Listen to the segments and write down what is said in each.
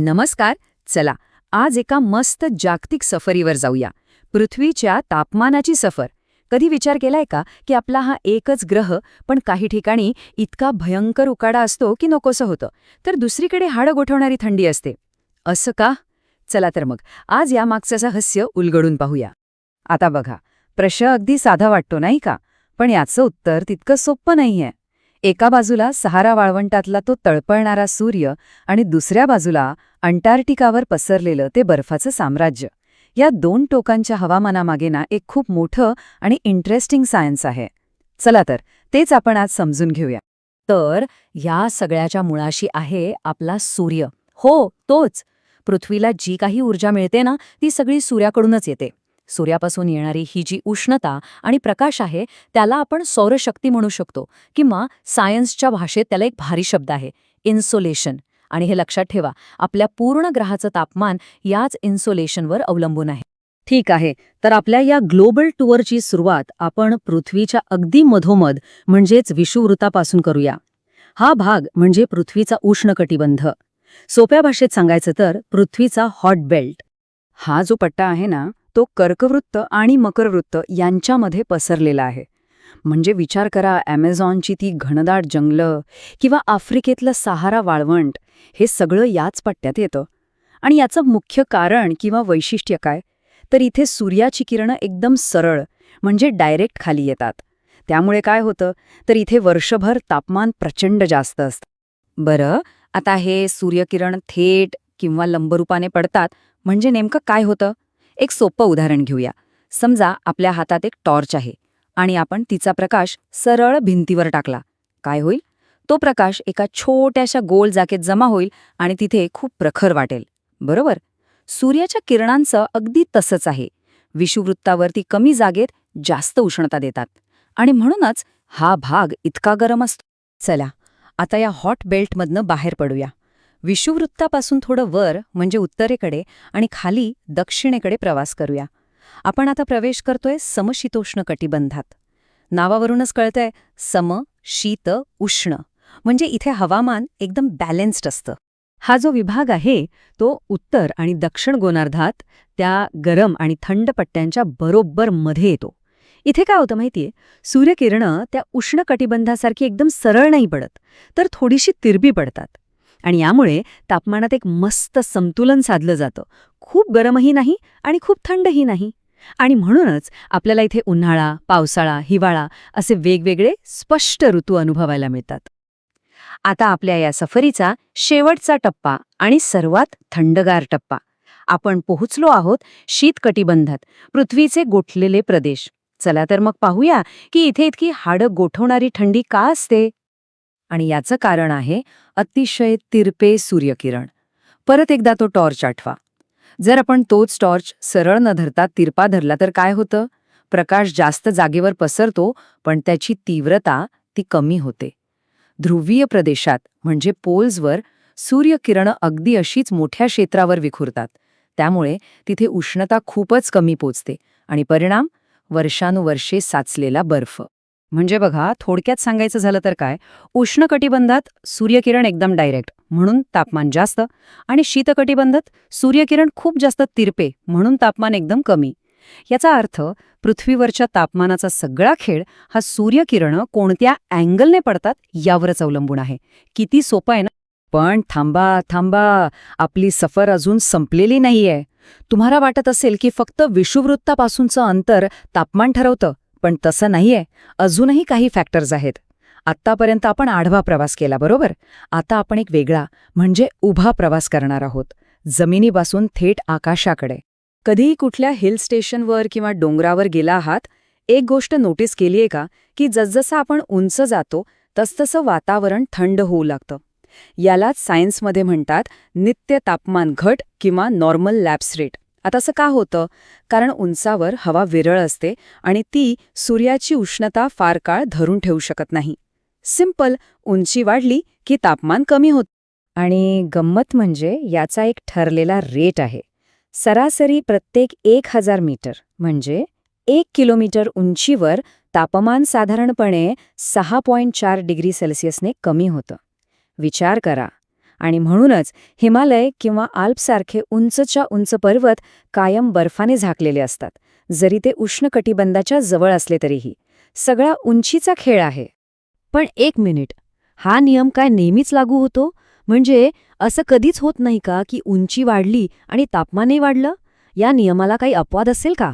नमस्कार चला आज एका मस्त जागतिक सफरीवर जाऊया. पृथ्वीच्या तापमानाची सफर. कधी विचार केलाय का की आपला हा एकच ग्रह पण काही ठिकाणी इतका भयंकर उकाडा असतो की नकोसं होतं. तर दुसरीकडे हाडं गोठवणारी थंडी असते. असं का? चला तर मग आज यामागचं रहस्य उलगडून पाहूया. आता बघा प्रश्न अगदी साधा वाटतो नाही का? पण याचं उत्तर तितकं सोपं नाहीये. एका बाजूला सहारा वाळवंटातला तो तळपळणारा सूर्य आणि दुसऱ्या बाजूला अंटार्क्टिकावर पसरलेलं ते बर्फाचं साम्राज्य. या दोन टोकांच्या हवामानामागे ना एक खूप मोठं आणि इंटरेस्टिंग सायन्स आहे. चला तर तेच आपण आज समजून घेऊया. तर या सगळ्याच्या मुळाशी आहे आपला सूर्य. हो तोच. पृथ्वीला जी काही ऊर्जा मिळते ना ती सगळी सूर्याकडूनच येते. सूर्यापासून येणारी ही जी उष्णता आणि प्रकाश आहे त्याला आपण सौरशक्ती म्हणू शकतो किंवा सायन्सच्या भाषेत त्याला एक भारी शब्द आहे इन्सोलेशन. आणि हे लक्षात ठेवा आपल्या पूर्ण ग्रहाचं तापमान याच इन्सोलेशनवर अवलंबून आहे. ठीक आहे तर आपल्या या ग्लोबल टूरची सुरुवात आपण पृथ्वीच्या अगदी मधोमध म्हणजेच विषुवृतापासून करूया. हा भाग म्हणजे पृथ्वीचा उष्णकटिबंध. सोप्या भाषेत सांगायचं तर पृथ्वीचा हॉट बेल्ट. हा जो पट्टा आहे ना तो कर्कवृत्त आणि मकरवृत्त यांच्यामध्ये पसरलेला आहे. म्हणजे विचार करा ॲमेझॉनची ती घनदाट जंगलं किंवा आफ्रिकेतलं सहारा वाळवंट हे सगळं याच पट्ट्यात येतं. आणि याचं मुख्य कारण किंवा वैशिष्ट्य काय? तर इथे सूर्याची किरणं एकदम सरळ म्हणजे डायरेक्ट खाली येतात. त्यामुळे काय होतं? तर इथे वर्षभर तापमान प्रचंड जास्त असतं. बरं आता हे सूर्यकिरण थेट किंवा लंबरूपाने पडतात म्हणजे नेमकं काय होतं? एक सोपं उदाहरण घेऊया. समजा आपल्या हातात एक टॉर्च आहे आणि आपण तिचा प्रकाश सरळ भिंतीवर टाकला. काय होईल? तो प्रकाश एका छोट्याशा गोल जागेत जमा होईल आणि तिथे खूप प्रखर वाटेल. बरोबर? सूर्याच्या किरणांचं अगदी तसंच आहे. विषुवृत्तावरती कमी जागेत जास्त उष्णता देतात. आणि म्हणूनच हा भाग इतका गरम असतो. चला आता या हॉट बेल्टमधनं बाहेर पडूया. विषुवृत्तापासून थोडं वर म्हणजे उत्तरेकडे आणि खाली दक्षिणेकडे प्रवास करूया. आपण आता प्रवेश करतोय समशीतोष्ण कटिबंधात. नावावरूनच कळतंय सम शीत उष्ण. म्हणजे इथे हवामान एकदम बॅलेन्स्ड असतं. हा जो विभाग आहे तो उत्तर आणि दक्षिण गोनार्धात त्या गरम आणि थंड पट्ट्यांच्या बरोबर मध्ये येतो. इथे काय होतं माहितीये? सूर्यकिरणं त्या उष्ण कटिबंधासारखी एकदम सरळ नाही पडत तर थोडीशी तिरबी पडतात. आणि यामुळे तापमानात एक मस्त संतुलन साधलं जातं. खूप गरमही नाही आणि खूप थंडही नाही. आणि म्हणूनच आपल्याला इथे उन्हाळा पावसाळा हिवाळा असे वेगवेगळे स्पष्ट ऋतू अनुभवायला मिळतात. आता आपल्या या सफरीचा शेवटचा टप्पा आणि सर्वात थंडगार टप्पा. आपण पोहोचलो आहोत शीतकटिबंधात पृथ्वीचे गोठलेले प्रदेश. चला तर मग पाहूया की इथे इतकी हाडं गोठवणारी थंडी का असते? आणि याचं कारण आहे अतिशय तिरपे सूर्यकिरण. परत एकदा तो टॉर्च आठवा. जर आपण तोच टॉर्च सरळ न धरता तिरपा धरला तर काय होतं? प्रकाश जास्त जागेवर पसरतो पण त्याची तीव्रता ती कमी होते. ध्रुवीय प्रदेशात म्हणजे पोल्सवर सूर्यकिरणं अगदी अशीच मोठ्या क्षेत्रावर विखुरतात. त्यामुळे तिथे उष्णता खूपच कमी पोचते आणि परिणाम वर्षानुवर्षे साचलेला बर्फ. म्हणजे बघा थोडक्यात सांगायचं झालं तर काय? उष्णकटिबंधात सूर्यकिरण एकदम डायरेक्ट म्हणून तापमान जास्त आणि शीतकटिबंधात सूर्यकिरण खूप जास्त तिरपे म्हणून तापमान एकदम कमी. याचा अर्थ पृथ्वीवरच्या तापमानाचा सगळा खेळ हा सूर्यकिरणं कोणत्या अँगलने पडतात यावरच अवलंबून आहे. किती सोपं आहे ना? पण थांबा थांबा आपली सफर अजून संपलेली नाहीये. तुम्हाला वाटत असेल की फक्त विषुवृत्तापासूनचं अंतर तापमान ठरवतं पण तसं नाहीये. अजूनही काही फॅक्टर्स आहेत. आत्तापर्यंत आपण आढवा प्रवास केला बरोबर? आता आपण एक वेगळा म्हणजे उभा प्रवास करणार आहोत. जमिनीपासून थेट आकाशाकडे. कधीही कुठल्या हिल स्टेशनवर किंवा डोंगरावर गेला आहात एक गोष्ट नोटीस केलीये का? की जसजसं आपण उंच जातो तसतसं वातावरण थंड होऊ लागतं. यालाच सायन्समध्ये म्हणतात नित्य तापमान घट किंवा नॉर्मल लॅब्स रेट आता असं का होतं? कारण उंचावर हवा विरळ असते आणि ती सूर्याची उष्णता फार काळ धरून ठेवू शकत नाही. सिंपल उंची वाढली की तापमान कमी होत आणि गंमत म्हणजे याचा एक ठरलेला रेट आहे. सरासरी प्रत्येक एक हजार मीटर म्हणजे एक किलोमीटर उंचीवर तापमान साधारणपणे सहा पॉईंट चार डिग्री सेल्सिअसने कमी होतं. विचार करा. आणि म्हणूनच हिमालय किंवा आल्पसारखे उंचच्या उंच पर्वत कायम बर्फाने झाकलेले असतात. जरी ते उष्णकटिबंधाच्या जवळ असले तरीही. सगळा उंचीचा खेळ आहे. पण एक मिनिट. हा नियम काय नेहमीच लागू होतो? म्हणजे असं कधीच होत नाही का की उंची वाढली आणि तापमानही वाढलं? या नियमाला काही अपवाद असेल का?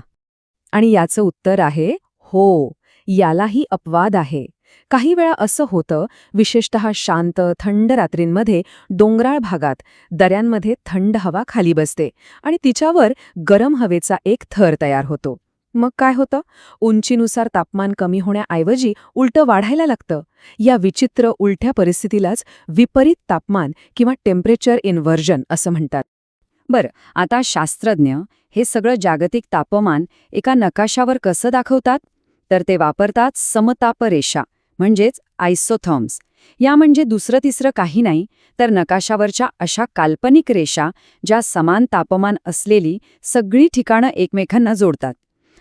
आणि याचं उत्तर आहे हो. यालाही अपवाद आहे. काही वेळा असं होतं विशेषत शांत थंड रात्रींमध्ये डोंगराळ भागात दऱ्यांमध्ये थंड हवा खाली बसते आणि तिच्यावर गरम हवेचा एक थर तयार होतो. मग काय होतं? उंचीनुसार तापमान कमी होण्याऐवजी उलटं वाढायला लागतं. या विचित्र उलट्या परिस्थितीलाच विपरीत तापमान किंवा टेम्परेचर इन्व्हर्जन असं म्हणतात. बरं आता शास्त्रज्ञ हे सगळं जागतिक तापमान एका नकाशावर कसं दाखवतात? तर ते वापरतात समताप रेषा म्हणजेच आयसोथॉम्स या म्हणजे दुसरं तिसरं काही नाही तर नकाशावरच्या अशा काल्पनिक रेषा ज्या समान तापमान असलेली सगळी ठिकाणं एकमेकांना जोडतात.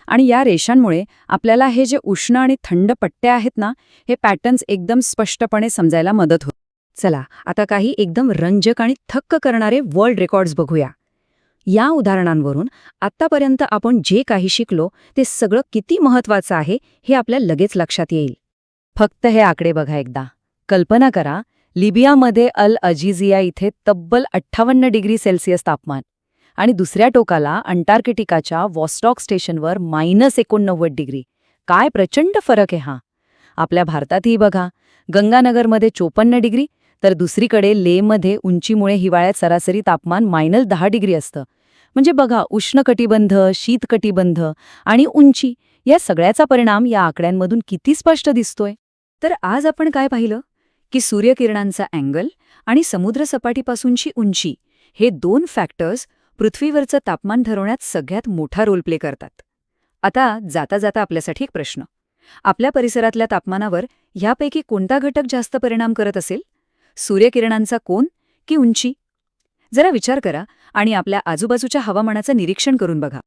आणि या रेषांमुळे आपल्याला हे जे उष्ण आणि थंड पट्टे आहेत ना हे पॅटर्न्स एकदम स्पष्टपणे समजायला मदत होत. चला आता काही एकदम रंजक आणि थक्क करणारे वर्ल्ड रेकॉर्ड्स बघूया. या उदाहरणांवरून आत्तापर्यंत आपण जे काही शिकलो ते सगळं किती महत्वाचं आहे हे आपल्या लगेच लक्षात येईल. फक्त हे आकडे बघा एकदा. कल्पना करा लिबियामध्ये अल अजिझिया इथे तब्बल अठ्ठावन्न डिग्री सेल्सिअस तापमान आणि दुसऱ्या टोकाला अंटार्क्टिकाच्या वॉस्टॉक स्टेशनवर मायनस एकोणनव्वद डिग्री. काय प्रचंड फरक आहे हा. आपल्या भारतातही बघा गंगानगरमध्ये चोपन्न डिग्री तर दुसरीकडे लेमध्ये उंचीमुळे हिवाळ्यात सरासरी तापमान मायनस दहा डिग्री असतं. म्हणजे बघा उष्णकटिबंध शीतकटिबंध आणि उंची या सगळ्याचा परिणाम या आकड्यांमधून किती स्पष्ट दिसतोय? तर आज आपण काय पाहिलं? की सूर्यकिरणांचा अँगल आणि समुद्रसपाटीपासूनची उंची हे दोन फॅक्टर्स पृथ्वीवरचं तापमान ठरवण्यात सगळ्यात मोठा रोल प्ले करतात. आता जाता जाता आपल्यासाठी एक प्रश्न. आपल्या परिसरातल्या तापमानावर ह्यापैकी कोणता घटक जास्त परिणाम करत असेल? सूर्यकिरणांचा कोण की उंची? जरा विचार करा आणि आपल्या आजूबाजूच्या हवामानाचं निरीक्षण करून बघा.